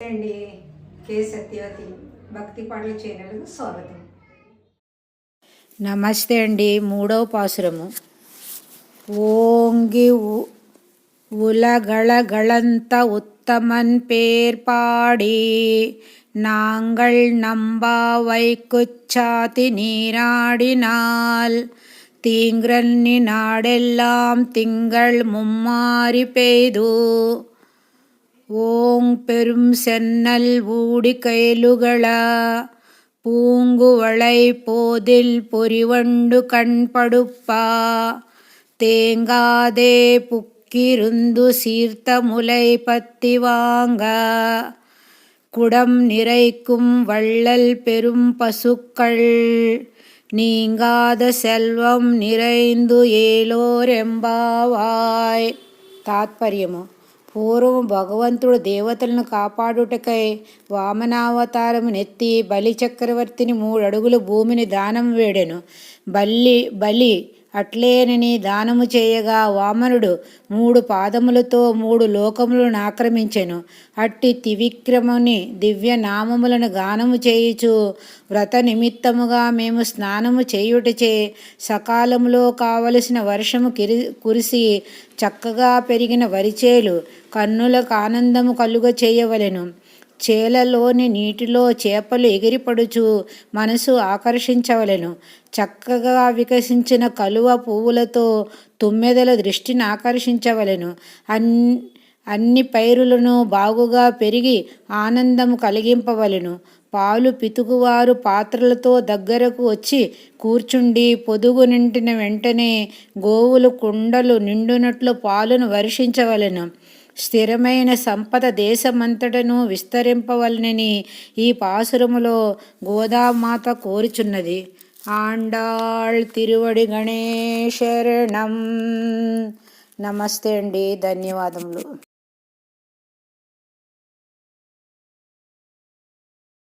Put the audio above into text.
అండి కే సత్యవతి భక్తి పాటల ఛానల్కు స్వాగతం నమస్తే అండి మూడవ పాసురము ஓங்கி உ- உலகளகளந்த உத்தமன் பேர் பாடி நாங்கள் நம்பாவைக்குச் சாத்தி நீராடினால் தீங்கிரன்னி நாடெல்லாம் திங்கள் மும்மாறி பெய்து ஓங் பெரும் சென்னல் ஊடி கைலுகளா பூங்குவளை போதில் பொறிவண்டு கண்படுப்பா தேங்காதே புக்கிருந்து சீர்த்த முலை பத்தி வாங்க. குடம் நிறைக்கும் வள்ளல் பெரும் பசுக்கள். நீங்காத செல்வம் நிறைந்து ஏலோரெம்பாவாய் தாத்பரியமோ? పూర్వం భగవంతుడు దేవతలను కాపాడుటకై వామనావతారము నెత్తి బలి చక్రవర్తిని మూడడుగులు భూమిని దానం వేడెను. బల్లి బలి అట్లేనని దానము చేయగా వామనుడు మూడు పాదములతో మూడు లోకములను ఆక్రమించెను. అట్టి త్రివిక్రముని దివ్య నామములను గానము చేయుచు వ్రత నిమిత్తముగా మేము స్నానము చేయుటచే సకాలంలో కావలసిన వర్షము కిరి కురిసి చక్కగా పెరిగిన వరిచేలు కన్నులకు ఆనందము కలుగ చేయవలెను చేలలోని నీటిలో చేపలు ఎగిరిపడుచు మనసు ఆకర్షించవలెను. చక్కగా వికసించిన కలువ పువ్వులతో తుమ్మెదల దృష్టిని ఆకర్షించవలెను. అన్ అన్ని పైరులను బాగుగా పెరిగి ఆనందము కలిగింపవలెను. పాలు పితుకువారు పాత్రలతో దగ్గరకు వచ్చి కూర్చుండి పొదుగు నింటిన వెంటనే గోవులు కుండలు నిండునట్లు పాలను వర్షించవలెను. స్థిరమైన సంపద దేశమంతటను విస్తరింపవలనని ఈ పాసురములో గోదామాత కోరుచున్నది. ఆండాళ్ తిరువడి గణేశరణం నమస్తే అండి. ధన్యవాదములు.